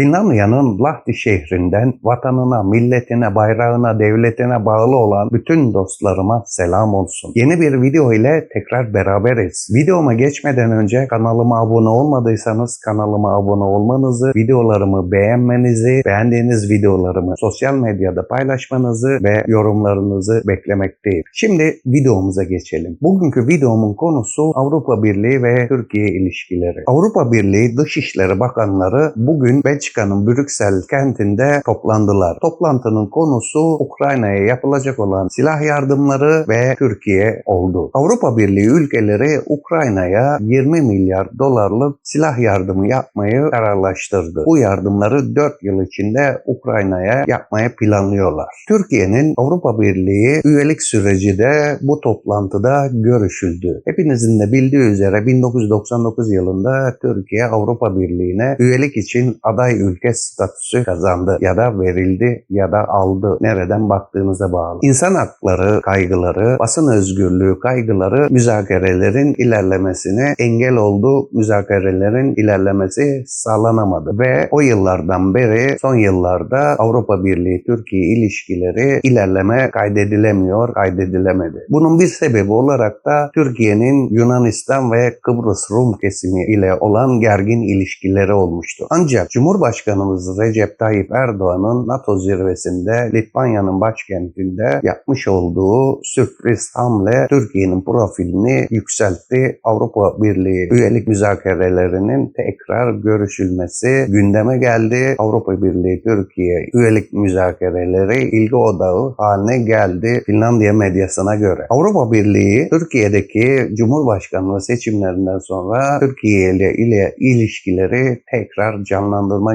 Finlandiya'nın Lahti şehrinden vatanına, milletine, bayrağına, devletine bağlı olan bütün dostlarıma selam olsun. Yeni bir video ile tekrar beraberiz. Videoma geçmeden önce kanalıma abone olmadıysanız kanalıma abone olmanızı, videolarımı beğenmenizi, beğendiğiniz videolarımı sosyal medyada paylaşmanızı ve yorumlarınızı beklemekteyim. Şimdi videomuza geçelim. Bugünkü videomun konusu Avrupa Birliği ve Türkiye ilişkileri. Avrupa Birliği Dışişleri Bakanları bugün Belçika'nın Brüksel kentinde toplandılar. Toplantının konusu Ukrayna'ya yapılacak olan silah yardımları ve Türkiye oldu. Avrupa Birliği ülkeleri Ukrayna'ya 20 milyar dolarlık silah yardımı yapmayı kararlaştırdı. Bu yardımları 4 yıl içinde Ukrayna'ya yapmaya planlıyorlar. Türkiye'nin Avrupa Birliği üyelik süreci de bu toplantıda görüşüldü. Hepinizin de bildiği üzere 1999 yılında Türkiye Avrupa Birliği'ne üyelik için aday ülke statüsü kazandı ya da verildi ya da aldı. Nereden baktığınıza bağlı. İnsan hakları kaygıları, basın özgürlüğü kaygıları müzakerelerin ilerlemesine engel oldu. Müzakerelerin ilerlemesi sağlanamadı ve o yıllardan beri son yıllarda Avrupa Birliği Türkiye ilişkileri ilerleme kaydedilemiyor, kaydedilemedi. Bunun bir sebebi olarak da Türkiye'nin Yunanistan ve Kıbrıs Rum kesimi ile olan gergin ilişkileri olmuştu. Ancak Cumhurbaşkanımız Recep Tayyip Erdoğan'ın NATO zirvesinde Litvanya'nın başkentinde yapmış olduğu sürpriz hamle Türkiye'nin profilini yükseltti. Avrupa Birliği üyelik müzakerelerinin tekrar görüşülmesi gündeme geldi. Avrupa Birliği Türkiye üyelik müzakereleri ilgi odağı haline geldi Finlandiya medyasına göre. Avrupa Birliği Türkiye'deki Cumhurbaşkanlığı seçimlerinden sonra Türkiye ile, ile ilişkileri tekrar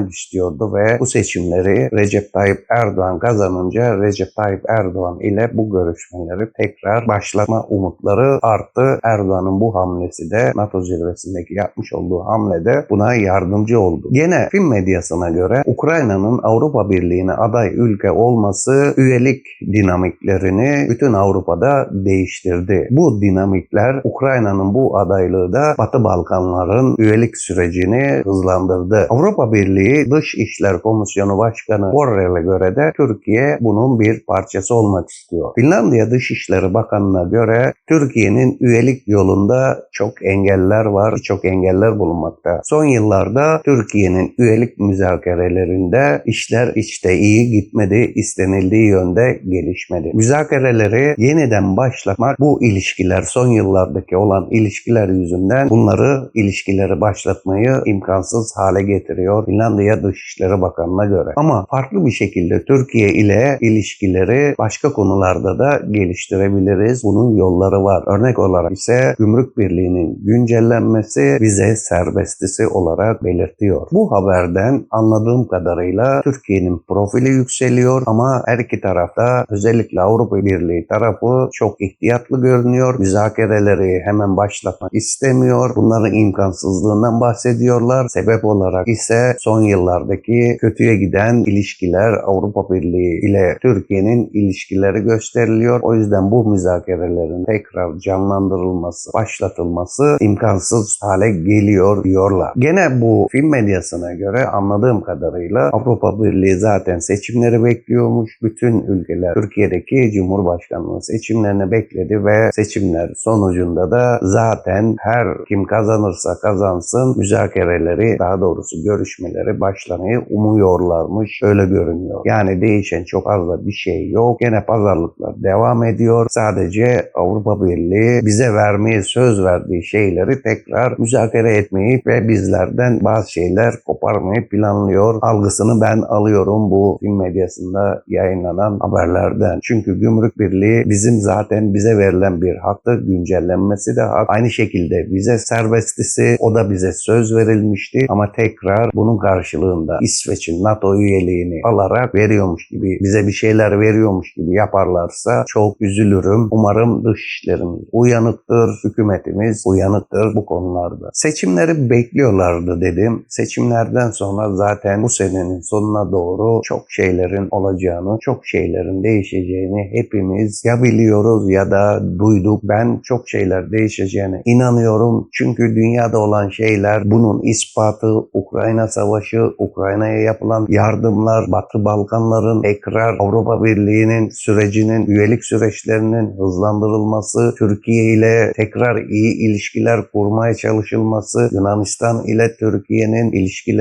canlandırmak istiyordu ve bu seçimleri Recep Tayyip Erdoğan kazanınca Recep Tayyip Erdoğan ile bu görüşmeleri tekrar başlama umutları arttı. Erdoğan'ın bu hamlesi de NATO zirvesindeki yapmış olduğu hamlede buna yardımcı oldu. Gene film medyasına göre Ukrayna'nın Avrupa Birliği'ne aday ülke olması üyelik dinamiklerini bütün Avrupa'da değiştirdi. Bu dinamikler Ukrayna'nın bu adaylığı da Batı Balkanların üyelik sürecini hızlandırdı. Avrupa Birliği Dış İşler Komisyonu Başkanı Borrell'e göre de Türkiye bunun bir parçası olmak istiyor. Finlandiya Dışişleri Bakanı'na göre Türkiye'nin üyelik yolunda çok engeller var, çok engeller bulunmakta. Son yıllarda Türkiye'nin üyelik müzakerelerinde işler işte iyi gitmedi, istenildiği yönde gelişmedi. Müzakereleri yeniden başlatmak bu ilişkiler son yıllardaki olan ilişkiler yüzünden bunları ilişkileri başlatmayı imkansız hale getiriyor Finlandiya Dışişleri Bakanı'na göre. Ama farklı bir şekilde Türkiye ile ilişkileri başka konularda da geliştirebiliriz. Bunun yolları var. Örnek olarak ise Gümrük Birliği'nin güncellenmesi vize serbestisi olarak belirtiyor. Bu haberden anladığım kadarıyla Türkiye'nin profili yükseliyor ama her iki tarafta özellikle Avrupa Birliği tarafı çok ihtiyatlı görünüyor. Müzakereleri hemen başlatmak istemiyor. Bunların imkansızlığından bahsediyorlar. Sebep olarak ise son yıllardaki kötüye giden ilişkiler Avrupa Birliği ile Türkiye'nin ilişkileri gösteriliyor. O yüzden bu müzakerelerin tekrar canlandırılması, başlatılması imkansız hale geliyor diyorlar. Gene bu film medyasına göre anladığım kadarıyla Avrupa Birliği zaten seçimleri bekliyormuş. Bütün ülkeler Türkiye'deki Cumhurbaşkanlığı seçimlerini bekledi ve seçimler sonucunda da zaten her kim kazanırsa kazansın müzakereleri daha doğrusu görüşmeleri başlamayı umuyorlarmış. Öyle görünüyor. Yani değişen çok fazla bir şey yok. Gene pazarlıklar devam ediyor. Sadece Avrupa Birliği bize vermeye söz verdiği şeyleri tekrar müzakere etmeyi ve bizlerden bazı şeyler koparmayı planlıyor. Algısını ben alıyorum bu film medyasında yayınlanan haberlerden. Çünkü Gümrük Birliği bizim zaten bize verilen bir haktır. Güncellenmesi de hak. Aynı şekilde vize serbestisi o da bize söz verilmişti ama tekrar bunun karşılığında İsveç'in NATO üyeliğini alarak veriyormuş gibi bize bir şeyler veriyormuş gibi yaparlarsa çok üzülürüm. Umarım dışişlerimiz uyanıktır, hükümetimiz uyanıktır bu konularda. Seçimleri bekliyorlardı dedim. Seçimlerde seçimlerden sonra zaten bu senenin sonuna doğru çok şeylerin olacağını, çok şeylerin değişeceğini hepimiz ya biliyoruz ya da duyduk. Ben çok şeyler değişeceğine inanıyorum. Çünkü dünyada olan şeyler bunun ispatı Ukrayna Savaşı, Ukrayna'ya yapılan yardımlar, Batı Balkanların tekrar Avrupa Birliği'nin sürecinin, üyelik süreçlerinin hızlandırılması, Türkiye ile tekrar iyi ilişkiler kurmaya çalışılması, Yunanistan ile Türkiye'nin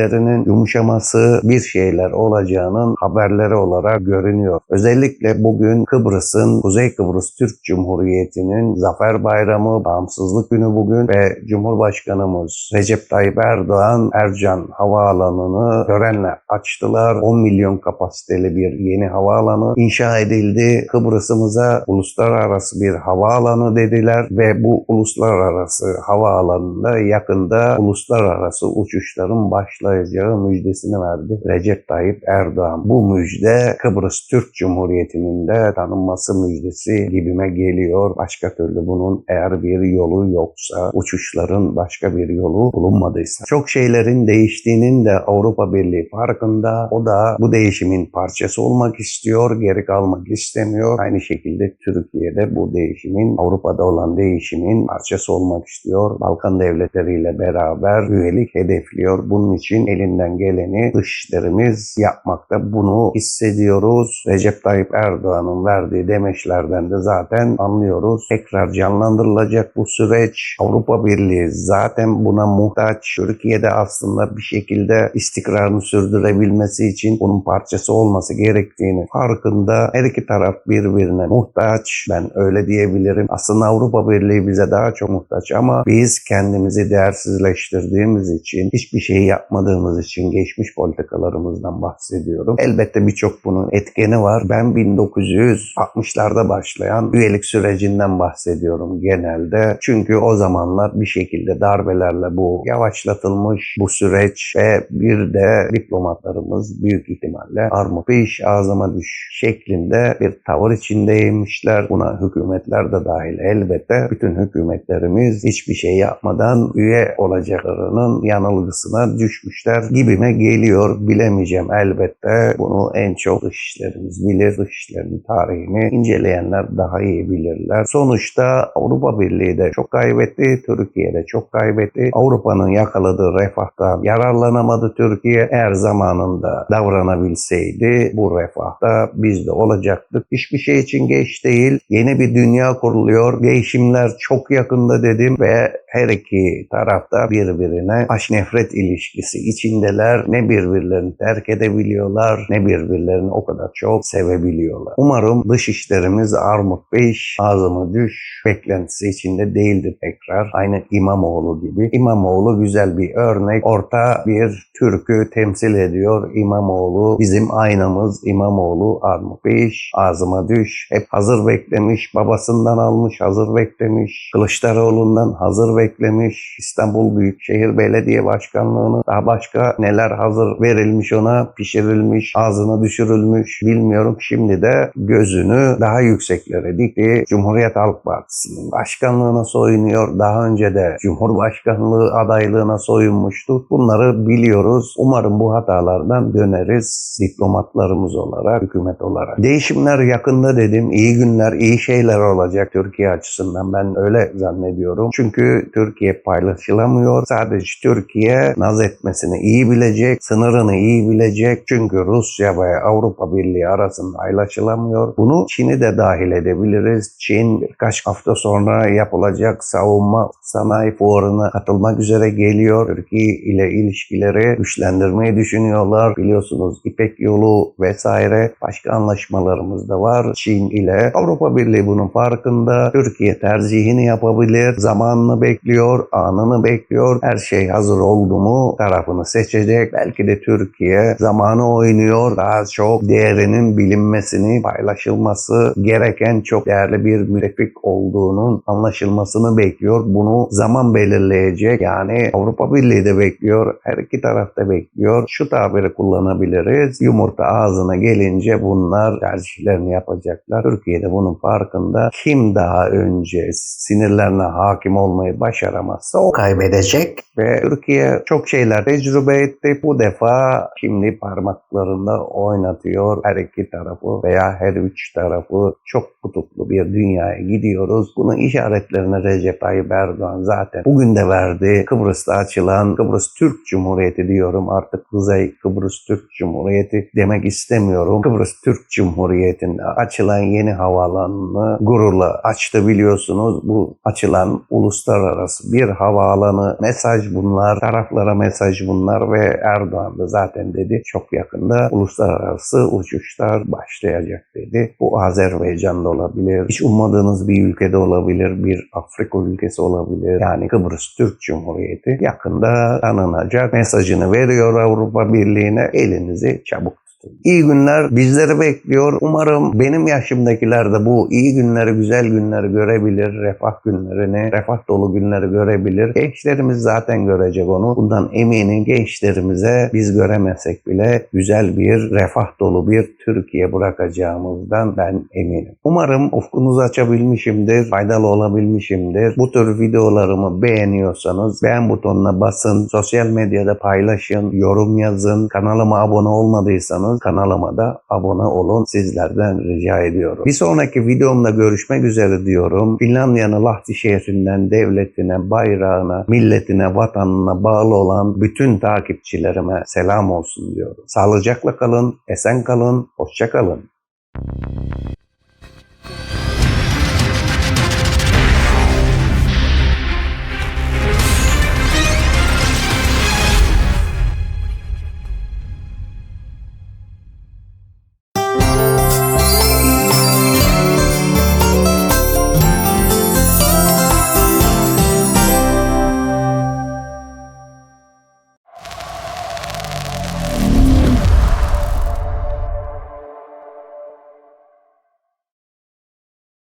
ilişkilerinin yumuşaması bir şeyler olacağının haberleri olarak görünüyor. Özellikle bugün Kıbrıs'ın, Kuzey Kıbrıs Türk Cumhuriyeti'nin Zafer Bayramı, Bağımsızlık Günü bugün ve Cumhurbaşkanımız Recep Tayyip Erdoğan Ercan Havaalanı'nı törenle açtılar. 10 milyon kapasiteli bir yeni havaalanı inşa edildi. Kıbrıs'ımıza uluslararası bir havaalanı dediler ve bu uluslararası havaalanında yakında uluslararası uçuşların başlayacağı müjdesini verdi Recep Tayyip Erdoğan. Bu müjde Kıbrıs Türk Cumhuriyeti'nin de tanınması müjdesi gibime geliyor. Başka türlü bunun eğer bir yolu yoksa, uçuşların başka bir yolu bulunmadıysa. Çok şeylerin değiştiğinin de Avrupa Birliği farkında. O da bu değişimin parçası olmak istiyor, geri kalmak istemiyor. Aynı şekilde Türkiye'de bu değişimin, Avrupa'da olan değişimin parçası olmak istiyor. Balkan devletleriyle beraber üyelik hedefliyor. Bunun için elinden geleni dışişlerimiz yapmakta. Bunu hissediyoruz. Recep Tayyip Erdoğan'ın verdiği demeçlerden de zaten anlıyoruz. Tekrar canlandırılacak bu süreç. Avrupa Birliği zaten buna muhtaç. Türkiye'de aslında bir şekilde istikrarını sürdürebilmesi için bunun parçası olması gerektiğini farkında. Her iki taraf birbirine muhtaç. Ben öyle diyebilirim. Aslında Avrupa Birliği bize daha çok muhtaç ama biz kendimizi değersizleştirdiğimiz için, hiçbir şey yapmadığımız için geçmiş politikalarımızdan bahsediyorum. Elbette birçok bunun etkeni var. Ben 1960'larda başlayan üyelik sürecinden bahsediyorum genelde. Çünkü o zamanlar bir şekilde darbelerle bu yavaşlatılmış bu süreç ve bir de diplomatlarımız büyük ihtimalle armut iş ağzıma düş şeklinde bir tavır içindeymişler. Buna hükümetler de dahil elbette. Bütün hükümetlerimiz hiçbir şey yapmadan üye olacaklarının yanılgısına düşmüşler gibime geliyor. Bilemeyeceğim elbette. Bunu en çok dışişlerimiz bilir. Dışişlerin tarihini inceleyenler daha iyi bilirler. Sonuçta Avrupa Birliği de çok kaybetti. Türkiye de çok kaybetti. Avrupa'nın yakaladığı refahtan yararlanamadı Türkiye. Eğer zamanında davranabilseydi bu refahta biz de olacaktık. Hiçbir şey için geç değil. Yeni bir dünya kuruluyor. Değişimler çok yakında dedim ve her iki tarafta birbirine aşk nefret ilişkisi içindeler. Ne birbirlerini terk edebiliyorlar ne birbirlerini o kadar çok sevebiliyorlar. Umarım dış işlerimiz armut beş ağzımı düş beklentisi içinde değildir tekrar. Aynı İmamoğlu gibi. İmamoğlu güzel bir örnek. Orta bir Türk'ü temsil ediyor. İmamoğlu bizim aynamız. İmamoğlu armut beş ağzıma düş. Hep hazır beklemiş. Babasından almış hazır beklemiş. Kılıçdaroğlu'ndan hazır beklemiş. İstanbul Büyükşehir Belediye Başkanlığı'nı daha başka neler hazır verilmiş ona pişirilmiş, ağzına düşürülmüş bilmiyorum. Şimdi de gözünü daha yükseklere dikti. Cumhuriyet Halk Partisi'nin başkanlığına soyunuyor. Daha önce de Cumhurbaşkanlığı adaylığına soyunmuştu. Bunları biliyoruz. Umarım bu hatalardan döneriz diplomatlarımız olarak, hükümet olarak. Değişimler yakında dedim. İyi günler, iyi şeyler olacak Türkiye açısından. Ben öyle zannediyorum. Çünkü Türkiye paylaşılamıyor. Sadece Türkiye naz etmesini iyi bilecek, sınırını iyi bilecek. Çünkü Rusya ve Avrupa Birliği arasında paylaşılamıyor. Bunu Çin'i de dahil edebiliriz. Çin birkaç hafta sonra yapılacak savunma sanayi fuarına katılmak üzere geliyor. Türkiye ile ilişkileri güçlendirmeyi düşünüyorlar. Biliyorsunuz İpek yolu vesaire başka anlaşmalarımız da var Çin ile. Avrupa Birliği bunun farkında. Türkiye tercihini yapabilir. Zamanını bekliyor, anını bekliyor. Her şey hazır oldu mu tarafını seçecek. Belki de Türkiye zamanı oynuyor. Daha çok değerinin bilinmesini, paylaşılması gereken çok değerli bir müttefik olduğunun anlaşılmasını bekliyor. Bunu zaman belirleyecek. Yani Avrupa Birliği de bekliyor. Her iki taraf da bekliyor. Şu tabiri kullanabiliriz. Yumurta ağzına gelince bunlar tercihlerini yapacaklar. Türkiye de bunun farkında. Kim daha önce sinirlerine hakim olmayı başaramazsa o kaybedecek ve Türkiye çok şeylerde tecrübe ettik. Bu defa şimdi parmaklarında oynatıyor her iki tarafı veya her üç tarafı çok kutuplu bir dünyaya gidiyoruz. Bunun işaretlerini Recep Tayyip Erdoğan zaten bugün de verdi. Kıbrıs'ta açılan Kıbrıs Türk Cumhuriyeti diyorum artık Kuzey Kıbrıs Türk Cumhuriyeti demek istemiyorum. Kıbrıs Türk Cumhuriyeti'nde açılan yeni havaalanını gururla açtı biliyorsunuz. Bu açılan uluslararası bir havaalanı mesaj bunlar, taraflara mesaj bunlar ve Erdoğan da zaten dedi çok yakında uluslararası uçuşlar başlayacak dedi. Bu Azerbaycan'da olabilir, hiç ummadığınız bir ülkede olabilir, bir Afrika ülkesi olabilir. Yani Kıbrıs Türk Cumhuriyeti yakında tanınacak mesajını veriyor Avrupa Birliği'ne elinizi çabuk. İyi günler bizleri bekliyor. Umarım benim yaşımdakiler de bu iyi günleri, güzel günleri görebilir. Refah günlerini, refah dolu günleri görebilir. Gençlerimiz zaten görecek onu. Bundan eminim gençlerimize biz göremesek bile güzel bir, refah dolu bir Türkiye bırakacağımızdan ben eminim. Umarım ufkunuzu açabilmişimdir, faydalı olabilmişimdir. Bu tür videolarımı beğeniyorsanız beğen butonuna basın, sosyal medyada paylaşın, yorum yazın. Kanalıma abone olmadıysanız kanalıma da abone olun. Sizlerden rica ediyorum. Bir sonraki videomda görüşmek üzere diyorum. Finlandiya'nın Lahti şehrinden devletine, bayrağına, milletine, vatanına bağlı olan bütün takipçilerime selam olsun diyorum. Sağlıcakla kalın, esen kalın, hoşça kalın.